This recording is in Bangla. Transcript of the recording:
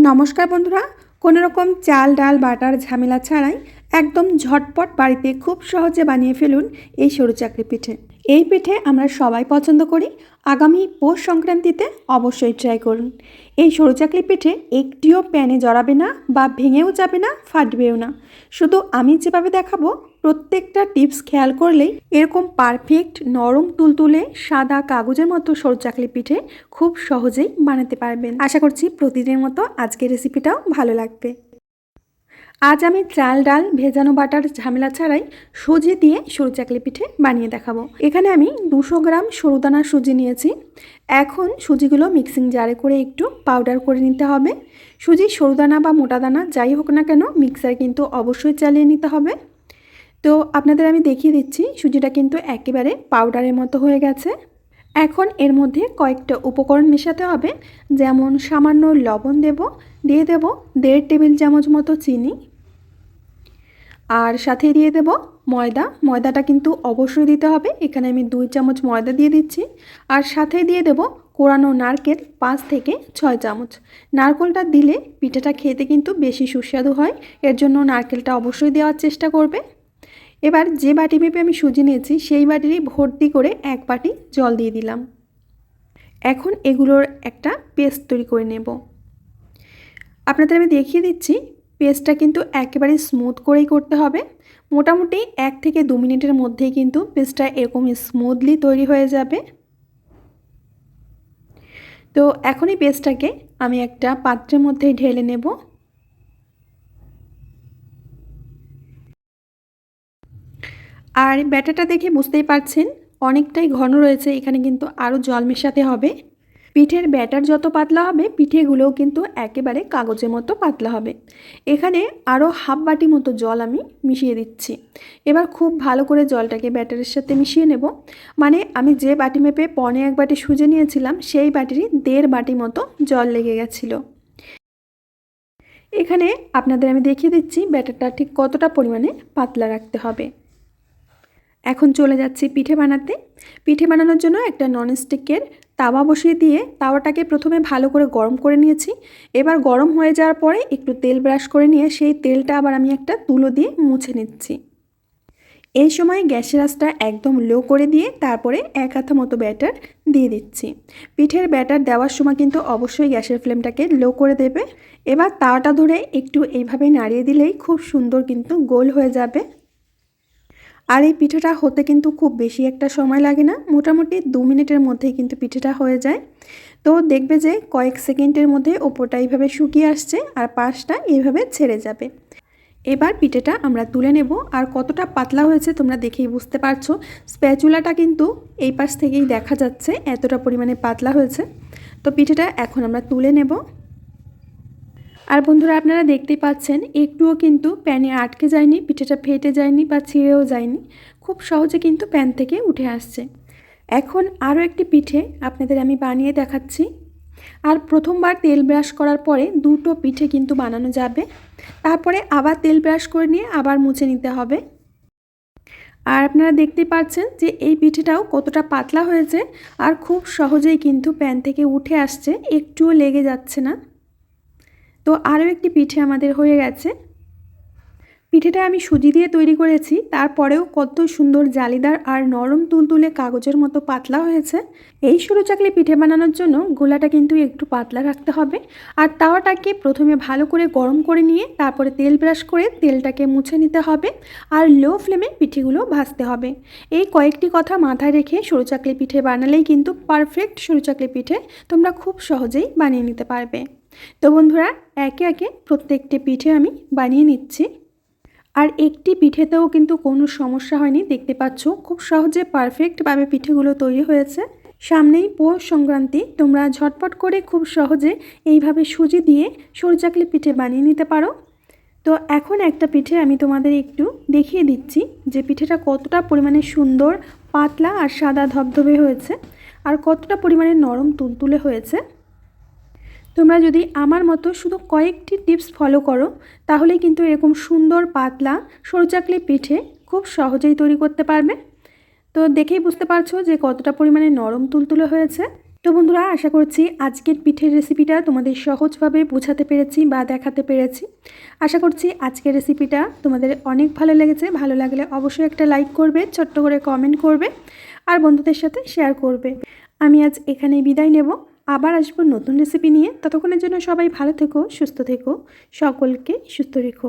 নমস্কার বন্ধুরা কোনো রকম চাল, ডাল, বাটার ঝামেলা ছাড়াই একদম ঝটপট বাড়িতে খুব সহজে বানিয়ে ফেলুন এই সরু চাকরি পিঠে এই পিঠে আমরা সবাই পছন্দ করি। আগামী পৌষ সংক্রান্তিতে অবশ্যই ট্রাই করুন। এই সরু চাকলি পিঠে একটিও প্যানে জড়াবে না বা ভেঙেও যাবে না, ফাটবেও না। শুধু আমি যেভাবে দেখাবো, প্রত্যেকটা টিপস খেয়াল করলেই এরকম পারফেক্ট নরম তুলতুলে সাদা কাগজের মতো সরু চাকলি পিঠে খুব সহজেই বানাতে পারবেন। আশা করছি প্রতিদিনের মতো আজকের রেসিপিটাও ভালো লাগবে। আজ আমি চাল ডাল, ভেজানো বাটার ঝামেলা ছাড়াই সুজি দিয়ে সরু চাকলি পিঠে বানিয়ে দেখাবো। এখানে আমি দুশো গ্রাম সরুদানা সুজি নিয়েছি। এখন সুজিগুলো মিক্সিং জারে করে একটু পাউডার করে নিতে হবে। সুজি সরুদানা বা মোটা দানা যাই হোক না কেন, মিক্সার কিন্তু অবশ্যই চালিয়ে নিতে হবে। তো আপনাদের আমি দেখিয়ে দিচ্ছি, সুজিটা কিন্তু একেবারে পাউডারের মতো হয়ে গেছে। এখন এর মধ্যে কয়েকটা উপকরণ মেশাতে হবে। যেমন সামান্য লবণ দেব, দিয়ে দেব দেড় টেবিল চামচ মতো চিনি আর সাথে দিয়ে দেব ময়দা। ময়দাটা কিন্তু অবশ্যই দিতে হবে। এখানে আমি দুই চামচ ময়দা দিয়ে দিচ্ছি। আর সাথে দিয়ে দেব কোরানো নারকেল পাঁচ থেকে ছয় চামচ। নারকেলটা দিলে পিঠাটা খেতে কিন্তু বেশি সুস্বাদু হয়। এর জন্য নারকেলটা অবশ্যই দেওয়ার চেষ্টা করবে। এবার যে বাটি মেপে আমি সুজি নিয়েছি, সেই বাটিরই ভর্তি করে এক বাটি জল দিয়ে দিলাম। এখন এগুলোর একটা পেস্ট তৈরি করে নেব। আপনাদের আমি দেখিয়ে দিচ্ছি পেস্টটা কিন্তু একেবারে স্মুথ করেই করতে হবে। মোটামুটি এক থেকে দু মিনিটের মধ্যেই কিন্তু পেস্টটা এরকম স্মুথলি তৈরি হয়ে যাবে। তো এখন এই পেস্টটাকে আমি একটা পাত্রের মধ্যে ঢেলে নেব। আর ব্যাটাটা দেখে বুঝতেই পারছেন, অনেকটাই ঘন রয়েছে, এখানে কিন্তু আরও জল মেশাতে হবে। পিঠের ব্যাটার যত পাতলা হবে, পিঠেগুলোও কিন্তু একেবারে কাগজের মতো পাতলা হবে। এখানে আরও হাফ বাটি মতো জল আমি মিশিয়ে দিচ্ছি। এবার খুব ভালো করে জলটাকে ব্যাটারের সাথে মিশিয়ে নেব। মানে আমি যে বাটি মেপে পনে এক বাটি সুজে নিয়েছিলাম, সেই বাটিরই দেড় বাটি মতো জল লেগে গেছিল। এখানে আপনাদের আমি দেখিয়ে দিচ্ছি ব্যাটারটা ঠিক কতটা পরিমাণে পাতলা রাখতে হবে। এখন চলে যাচ্ছি পিঠে বানাতে। পিঠে বানানোর জন্য একটা ননস্টিকের তাওয়া বসিয়ে দিয়ে তাওয়াটাকে প্রথমে ভালো করে গরম করে নিয়েছি। এবার গরম হয়ে যাওয়ার পরে একটু তেল ব্রাশ করে নিয়ে সেই তেলটা আবার আমি একটা তুলো দিয়ে মুছে নিচ্ছি। এই সময় গ্যাসের আঁচটা একদম লো করে দিয়ে তারপরে এক হাতা মতো ব্যাটার দিয়ে দিচ্ছি। পিঠের ব্যাটার দেওয়ার সময় কিন্তু অবশ্যই গ্যাসের ফ্লেমটাকে লো করে দেবে। এবার তাওয়াটা ধরে একটু এইভাবে নাড়িয়ে দিলেই খুব সুন্দর কিন্তু গোল হয়ে যাবে। আর এই পিঠেটা হতে কিন্তু খুব বেশি একটা সময় লাগে না। মোটামুটি দু মিনিটের মধ্যেই কিন্তু পিঠেটা হয়ে যায়। তো দেখবে যে কয়েক সেকেন্ডের মধ্যে ওপরটা এইভাবে শুকিয়ে আসছে আর পাশটা এইভাবে ছেড়ে যাবে। এবার পিঠেটা আমরা তুলে নেব আর কতটা পাতলা হয়েছে তোমরা দেখেই বুঝতে পারছ। স্প্যাচুলাটা কিন্তু এই পাশ থেকেই দেখা যাচ্ছে এতটা পরিমাণে পাতলা হয়েছে। তো পিঠেটা এখন আমরা তুলে নেব। আর বন্ধুরা আপনারা দেখতেই পাচ্ছেন, একটুও কিন্তু প্যানে আটকে যায়নি, পিঠেটা ফেটে যায়নি বা ছিঁড়েও যায়নি। খুব সহজে কিন্তু প্যান থেকে উঠে আসছে। এখন আরও একটি পিঠে আপনাদের আমি বানিয়ে দেখাচ্ছি। আর প্রথমবার তেল ব্রাশ করার পরে দুটো পিঠে কিন্তু বানানো যাবে। তারপরে আবার তেল ব্রাশ করে নিয়ে আবার মুছে নিতে হবে। আর আপনারা দেখতে পাচ্ছেন যে এই পিঠেটাও কতটা পাতলা হয়েছে আর খুব সহজেই কিন্তু প্যান থেকে উঠে আসছে, একটুও লেগে যাচ্ছে না। তো আরও একটি পিঠে আমাদের হয়ে গেছে। পিঠেটা আমি সুজি দিয়ে তৈরি করেছি, তারপরেও কত সুন্দর জালিদার আর নরম তুলতুলে কাগজের মতো পাতলা হয়েছে। এই সরু চাকলি পিঠে বানানোর জন্য গোলাটা কিন্তু একটু পাতলা রাখতে হবে আর তাওয়াটাকে প্রথমে ভালো করে গরম করে নিয়ে তারপরে তেল ব্রাশ করে তেলটাকে মুছে নিতে হবে আর লো ফ্লেমে পিঠেগুলো ভাজতে হবে। এই কয়েকটি কথা মাথায় রেখে সরু চাকলি পিঠে বানালেই কিন্তু পারফেক্ট সরু চাকলি পিঠে তোমরা খুব সহজেই বানিয়ে নিতে পারবে। তো বন্ধুরা, একে একে প্রত্যেকটি পিঠে আমি বানিয়ে নিচ্ছি। আর একটি পিঠেতেও কিন্তু কোনো সমস্যা হয়নি, দেখতে পাচ্ছ। খুব সহজে পারফেক্টভাবে পিঠেগুলো তৈরি হয়েছে। সামনেই পৌষ সংক্রান্তি, তোমরা ঝটপট করে খুব সহজে এইভাবে সুজি দিয়ে সরচাকলি পিঠে বানিয়ে নিতে পারো। তো এখন একটা পিঠে আমি তোমাদের একটু দেখিয়ে দিচ্ছি যে পিঠেটা কতটা পরিমাণে সুন্দর, পাতলা আর সাদা ধবধবে হয়েছে, আর কতটা পরিমাণে নরম তুলতুলে হয়েছে। তোমরা যদি আমার মতো শুধু কয়েকটি টিপস ফলো করো তাহলে কিন্তু এরকম সুন্দর, পাতলা, সরুচাকলি পিঠে খুব সহজেই তৈরি করতে পারবে। তো দেখেই বুঝতে পারছ যে কতটা পরিমাণে নরম তুলতুলে হয়েছে। তো বন্ধুরা, আশা করছি আজকের পিঠের রেসিপিটা তোমাদের সহজভাবে বোঝাতে পেরেছি বা দেখাতে পেরেছি। আশা করছি আজকের রেসিপিটা তোমাদের অনেক ভালো লেগেছে। ভালো লাগলে অবশ্যই একটা লাইক করবে, ছোট্ট করে কমেন্ট করবে, আর বন্ধুদের সাথে শেয়ার করবে। আমি আজ এখানেই বিদায় নেব। আবার আসব নতুন রেসিপি নিয়ে। ততক্ষণের জন্য সবাই ভালো থেকো, সুস্থ থেকো, সকলকে সুস্থ রেখো।